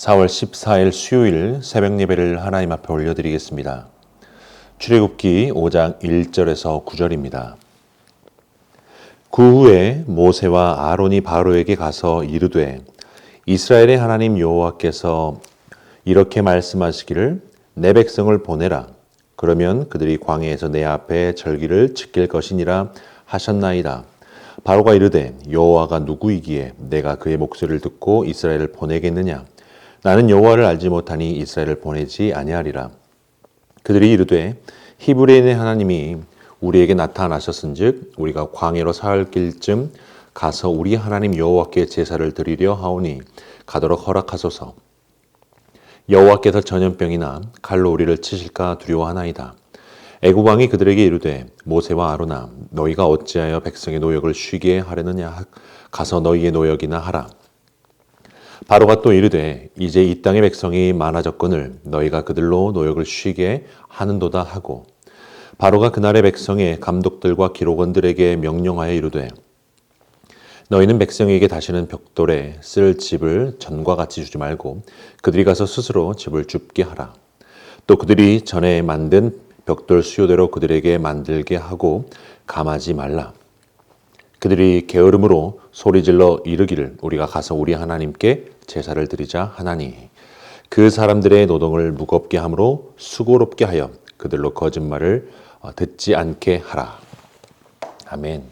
4월 14일 수요일 새벽 예배를 하나님 앞에 올려드리겠습니다. 출애굽기 5장 1절에서 9절입니다. 그 후에 모세와 아론이 바로에게 가서 이르되 이스라엘의 하나님 여호와께서 이렇게 말씀하시기를 내 백성을 보내라 그러면 그들이 광야에서 내 앞에 절기를 지킬 것이니라 하셨나이다. 바로가 이르되 여호와가 누구이기에 내가 그의 목소리를 듣고 이스라엘을 보내겠느냐 나는 여호와를 알지 못하니 이스라엘을 보내지 아니하리라. 그들이 이르되 히브리인의 하나님이 우리에게 나타나셨은즉 우리가 광야로 사흘 길쯤 가서 우리 하나님 여호와께 제사를 드리려 하오니 가도록 허락하소서. 여호와께서 전염병이나 칼로 우리를 치실까 두려워하나이다. 애굽 왕이 그들에게 이르되 모세와 아로나 너희가 어찌하여 백성의 노역을 쉬게 하려느냐 가서 너희의 노역이나 하라. 바로가 또 이르되 이제 이 땅의 백성이 많아졌거늘 너희가 그들로 노역을 쉬게 하는도다 하고 바로가 그날의 백성의 감독들과 기록원들에게 명령하여 이르되 너희는 백성에게 다시는 벽돌에 쓸 집을 전과 같이 주지 말고 그들이 가서 스스로 집을 줍게 하라. 또 그들이 전에 만든 벽돌 수요대로 그들에게 만들게 하고 감하지 말라. 그들이 게으름으로 소리질러 이르기를 우리가 가서 우리 하나님께 제사를 드리자 하나니 그 사람들의 노동을 무겁게 함으로 수고롭게 하여 그들로 거짓말을 어, 듣지 않게 하라. 아멘.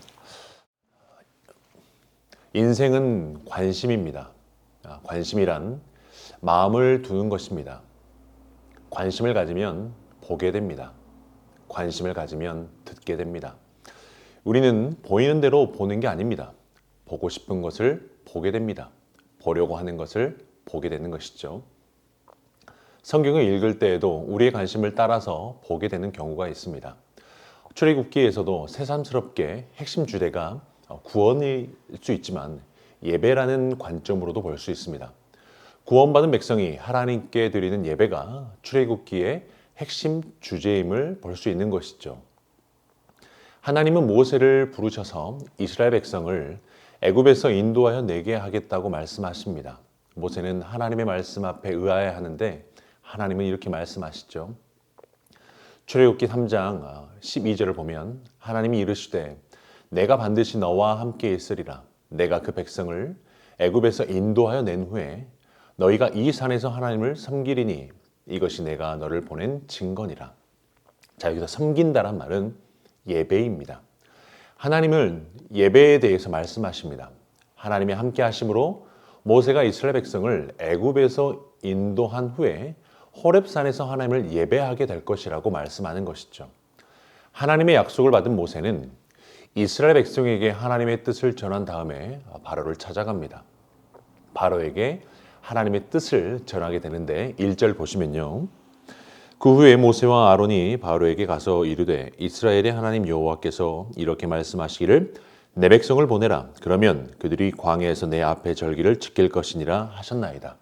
인생은 관심입니다. 아, 관심이란 마음을 두는 것입니다. 관심을 가지면 보게 됩니다. 관심을 가지면 듣게 됩니다. 우리는 보이는 대로 보는 게 아닙니다. 보고 싶은 것을 보게 됩니다. 보려고 하는 것을 보게 되는 것이죠. 성경을 읽을 때에도 우리의 관심을 따라서 보게 되는 경우가 있습니다. 출애굽기에서도 새삼스럽게 핵심 주제가 구원일 수 있지만 예배라는 관점으로도 볼 수 있습니다. 구원받은 백성이 하나님께 드리는 예배가 출애굽기의 핵심 주제임을 볼 수 있는 것이죠. 하나님은 모세를 부르셔서 이스라엘 백성을 애굽에서 인도하여 내게 하겠다고 말씀하십니다. 모세는 하나님의 말씀 앞에 의하여 하는데 하나님은 이렇게 말씀하시죠. 출애굽기 3장 12절을 보면 하나님이 이르시되 내가 반드시 너와 함께 있으리라 내가 그 백성을 애굽에서 인도하여 낸 후에 너희가 이 산에서 하나님을 섬기리니 이것이 내가 너를 보낸 증거니라. 자 여기서 섬긴다란 말은 예배입니다. 하나님은 예배에 대해서 말씀하십니다. 하나님이 함께 하심으로 모세가 이스라엘 백성을 애굽에서 인도한 후에 호렙산에서 하나님을 예배하게 될 것이라고 말씀하는 것이죠. 하나님의 약속을 받은 모세는 이스라엘 백성에게 하나님의 뜻을 전한 다음에 바로를 찾아갑니다. 바로에게 하나님의 뜻을 전하게 되는데 1절 보시면요. 그 후에 모세와 아론이 바로에게 가서 이르되 이스라엘의 하나님 여호와께서 이렇게 말씀하시기를 내 백성을 보내라 그러면 그들이 광야에서 내 앞에 절기를 지킬 것이니라 하셨나이다.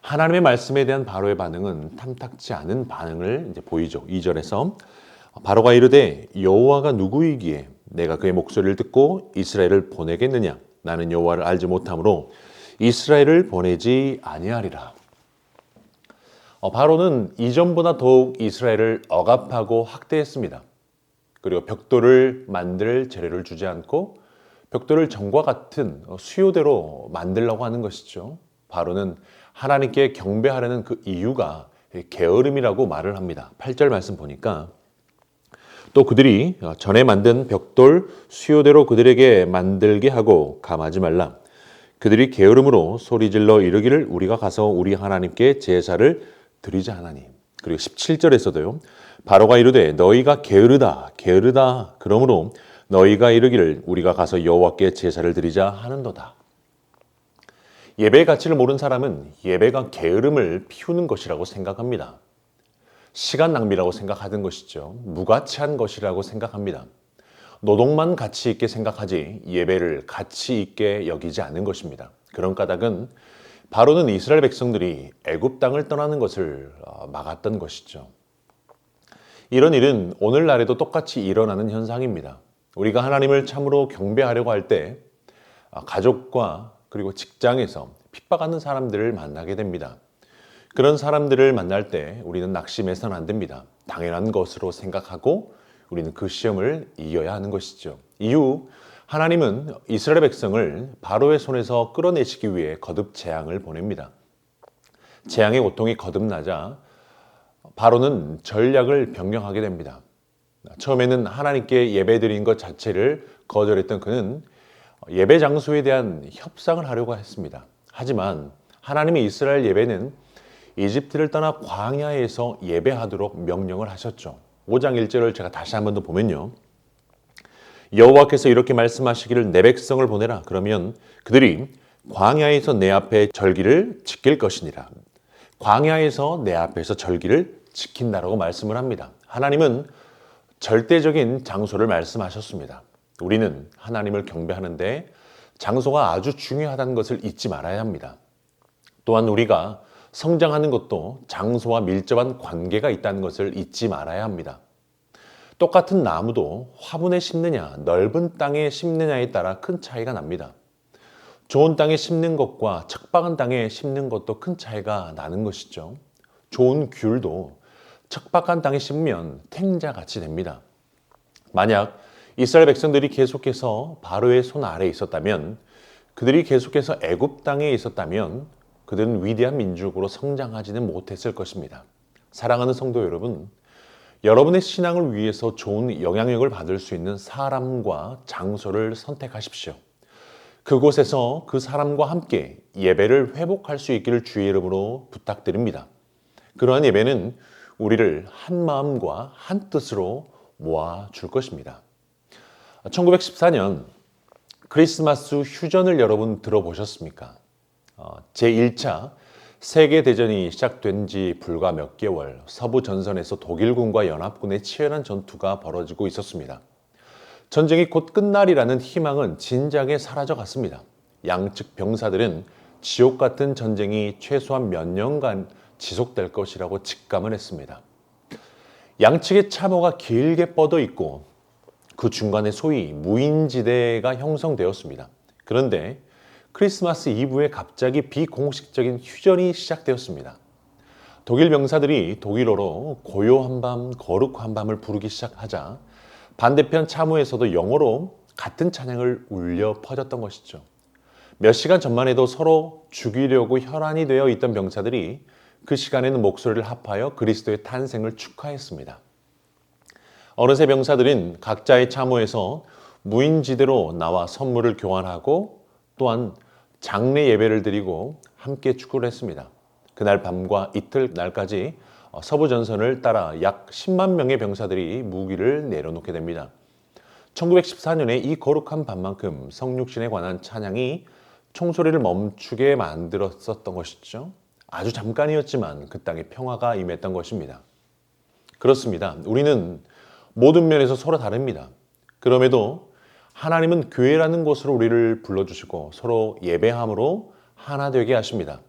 하나님의 말씀에 대한 바로의 반응은 탐탁지 않은 반응을 이제 보이죠. 2절에서 바로가 이르되 여호와가 누구이기에 내가 그의 목소리를 듣고 이스라엘을 보내겠느냐 나는 여호와를 알지 못하므로 이스라엘을 보내지 아니하리라. 어, 바로는 이전보다 더욱 이스라엘을 억압하고 학대했습니다. 그리고 벽돌을 만들 재료를 주지 않고 벽돌을 전과 같은 수요대로 만들려고 하는 것이죠. 바로는 하나님께 경배하려는 그 이유가 게으름이라고 말을 합니다. 8절 말씀 보니까 또 그들이 전에 만든 벽돌 수요대로 그들에게 만들게 하고 감하지 말라. 그들이 게으름으로 소리질러 이르기를 우리가 가서 우리 하나님께 제사를 드리자 하나님. 그리고 17절에서도요. 바로가 이르되 너희가 게으르다 게으르다 그러므로 너희가 이르기를 우리가 가서 여호와께 제사를 드리자 하는도다. 예배의 가치를 모르는 사람은 예배가 게으름을 피우는 것이라고 생각합니다. 시간 낭비라고 생각하는 것이죠. 무가치한 것이라고 생각합니다. 노동만 가치 있게 생각하지 예배를 가치 있게 여기지 않은 것입니다. 그런 까닭은 바로는 이스라엘 백성들이 애굽 땅을 떠나는 것을 어, 막았던 것이죠. 이런 일은 오늘날에도 똑같이 일어나는 현상입니다. 우리가 하나님을 참으로 경배하려고 할 때 가족과 그리고 직장에서 핍박하는 사람들을 만나게 됩니다. 그런 사람들을 만날 때 우리는 낙심해서는 안 됩니다. 당연한 것으로 생각하고 우리는 그 시험을 이겨야 하는 것이죠. 이후 하나님은 이스라엘 백성을 바로의 손에서 끌어내시기 위해 거듭 재앙을 보냅니다. 재앙의 고통이 거듭나자 바로는 전략을 변경하게 됩니다. 처음에는 하나님께 예배드린 것 자체를 거절했던 그는 예배 장소에 대한 협상을 하려고 했습니다. 하지만 하나님의 이스라엘 예배는 이집트를 떠나 광야에서 예배하도록 명령을 하셨죠. 5장 1절을 제가 다시 한 번 더 보면요. 여호와께서 이렇게 말씀하시기를 내 백성을 보내라. 그러면 그들이 광야에서 내 앞에 절기를 지킬 것이니라. 광야에서 내 앞에서 절기를 지킨다라고 말씀을 합니다. 하나님은 절대적인 장소를 말씀하셨습니다. 우리는 하나님을 경배하는데 장소가 아주 중요하다는 것을 잊지 말아야 합니다. 또한 우리가 성장하는 것도 장소와 밀접한 관계가 있다는 것을 잊지 말아야 합니다. 똑같은 나무도 화분에 심느냐, 넓은 땅에 심느냐에 따라 큰 차이가 납니다. 좋은 땅에 심는 것과 척박한 땅에 심는 것도 큰 차이가 나는 것이죠. 좋은 귤도 척박한 땅에 심으면 탱자같이 됩니다. 만약 이스라엘 백성들이 계속해서 바로의 손 아래에 있었다면 그들이 계속해서 애굽 땅에 있었다면 그들은 위대한 민족으로 성장하지는 못했을 것입니다. 사랑하는 성도 여러분, 여러분의 신앙을 위해서 좋은 영향력을 받을 수 있는 사람과 장소를 선택하십시오. 그곳에서 그 사람과 함께 예배를 회복할 수 있기를 주의 이름으로 부탁드립니다. 그러한 예배는 우리를 한 마음과 한 뜻으로 모아 줄 것입니다. 1914년 크리스마스 휴전을 여러분 들어보셨습니까? 어, 제1차 세계대전이 시작된 지 불과 몇 개월 서부 전선에서 독일군과 연합군의 치열한 전투가 벌어지고 있었습니다. 전쟁이 곧 끝날이라는 희망은 진작에 사라져 갔습니다. 양측 병사들은 지옥 같은 전쟁이 최소한 몇 년간 지속될 것이라고 직감을 했습니다. 양측의 참호가 길게 뻗어 있고 그 중간에 소위 무인지대가 형성되었습니다. 그런데 크리스마스 이브에 갑자기 비공식적인 휴전이 시작되었습니다. 독일 병사들이 독일어로 고요한 밤, 거룩한 밤을 부르기 시작하자 반대편 참호에서도 영어로 같은 찬양을 울려 퍼졌던 것이죠. 몇 시간 전만 해도 서로 죽이려고 혈안이 되어 있던 병사들이 그 시간에는 목소리를 합하여 그리스도의 탄생을 축하했습니다. 어느새 병사들은 각자의 참호에서 무인지대로 나와 선물을 교환하고 또한 장례 예배를 드리고 함께 축구를 했습니다. 그날 밤과 이틀 날까지 서부 전선을 따라 약 10만 명의 병사들이 무기를 내려놓게 됩니다. 1914년에 이 거룩한 밤만큼 성육신에 관한 찬양이 총소리를 멈추게 만들었었던 것이죠. 아주 잠깐이었지만 그 땅에 평화가 임했던 것입니다. 그렇습니다. 우리는 모든 면에서 서로 다릅니다. 그럼에도 하나님은 교회라는 곳으로 우리를 불러주시고 서로 예배함으로 하나 되게 하십니다.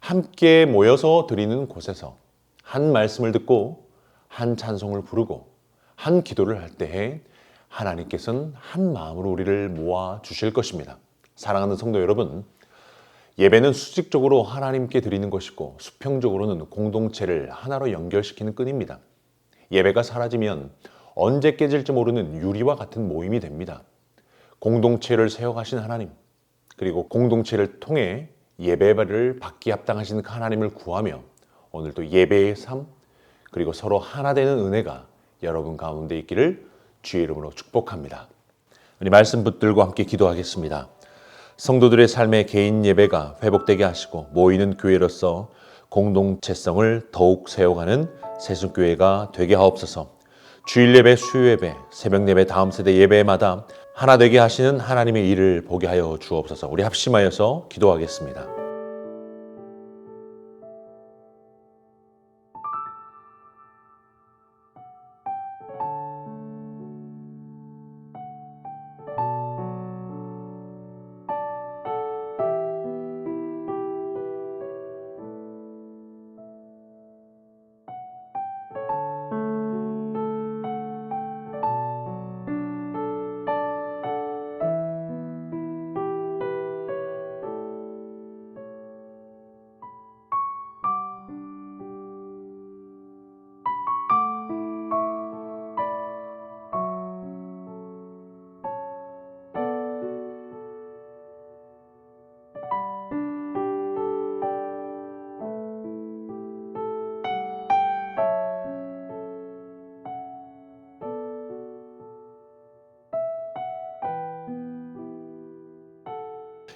함께 모여서 드리는 곳에서 한 말씀을 듣고 한 찬송을 부르고 한 기도를 할 때에 하나님께서는 한 마음으로 우리를 모아 주실 것입니다. 사랑하는 성도 여러분, 예배는 수직적으로 하나님께 드리는 것이고 수평적으로는 공동체를 하나로 연결시키는 끈입니다. 예배가 사라지면 언제 깨질지 모르는 유리와 같은 모임이 됩니다. 공동체를 세워가신 하나님, 그리고 공동체를 통해 예배를 받기 합당하신 하나님을 구하며 오늘도 예배의 삶, 그리고 서로 하나 되는 은혜가 여러분 가운데 있기를 주의 이름으로 축복합니다. 우리 말씀 붙들고 함께 기도하겠습니다. 성도들의 삶의 개인 예배가 회복되게 하시고 모이는 교회로서 공동체성을 더욱 세워가는 세순교회가 되게 하옵소서. 주일 예배, 수요 예배, 새벽 예배, 다음 세대 예배마다 하나 되게 하시는 하나님의 일을 보게 하여 주옵소서. 우리 합심하여서 기도하겠습니다.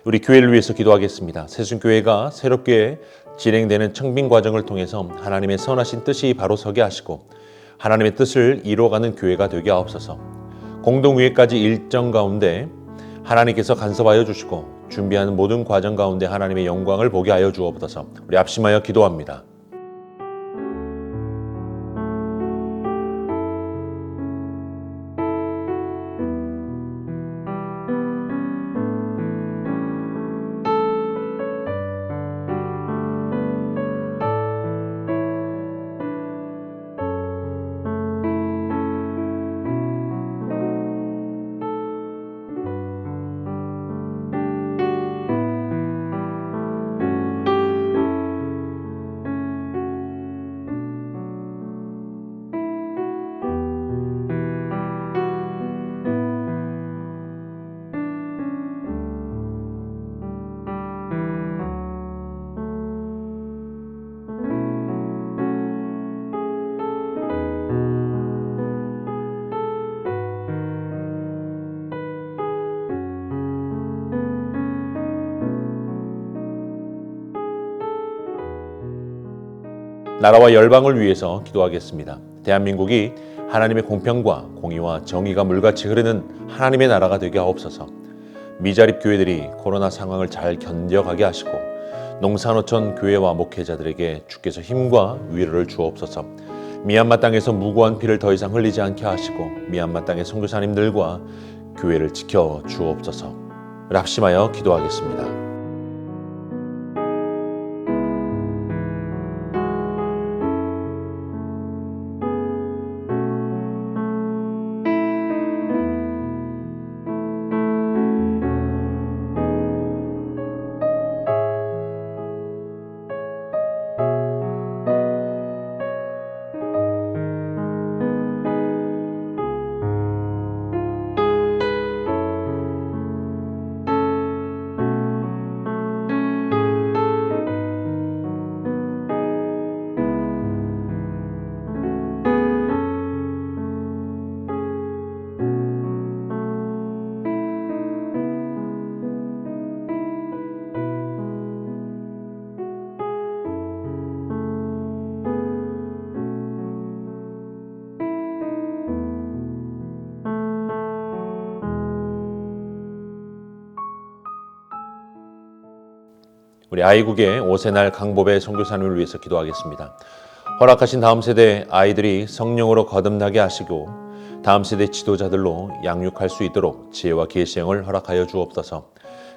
우리 교회를 위해서 기도하겠습니다. 세순교회가 새롭게 진행되는 청빙 과정을 통해서 하나님의 선하신 뜻이 바로 서게 하시고 하나님의 뜻을 이루어가는 교회가 되게 하옵소서. 공동위에까지 일정 가운데 하나님께서 간섭하여 주시고 준비하는 모든 과정 가운데 하나님의 영광을 보게 하여 주옵소서. 우리 합심하여 기도합니다. 나라와 열방을 위해서 기도하겠습니다. 대한민국이 하나님의 공평과 공의와 정의가 물같이 흐르는 하나님의 나라가 되게 하옵소서. 미자립 교회들이 코로나 상황을 잘 견뎌가게 하시고 농산어촌 교회와 목회자들에게 주께서 힘과 위로를 주옵소서. 미얀마 땅에서 무고한 피를 더 이상 흘리지 않게 하시고 미얀마 땅의 선교사님들과 교회를 지켜 주옵소서. 랍심하여 기도하겠습니다. 우리 아이국의 오세날 강보배 선교사님을 위해서 기도하겠습니다. 허락하신 다음 세대 아이들이 성령으로 거듭나게 하시고 다음 세대 지도자들로 양육할 수 있도록 지혜와 계시형을 허락하여 주옵소서.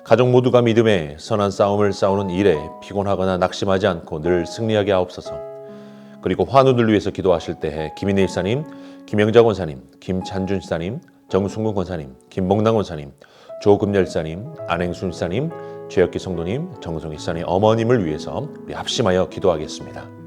가족 모두가 믿음의 선한 싸움을 싸우는 일에 피곤하거나 낙심하지 않고 늘 승리하게 하옵소서. 그리고 환우들 위해서 기도하실 때에 김인혜 일사님, 김영자 권사님, 김찬준 시사님, 정순근 권사님, 김봉남 권사님, 조금열 사님, 안행순 시사님, 최혁기 성도님, 정성희 시사님 어머님을 위해서 우리 합심하여 기도하겠습니다.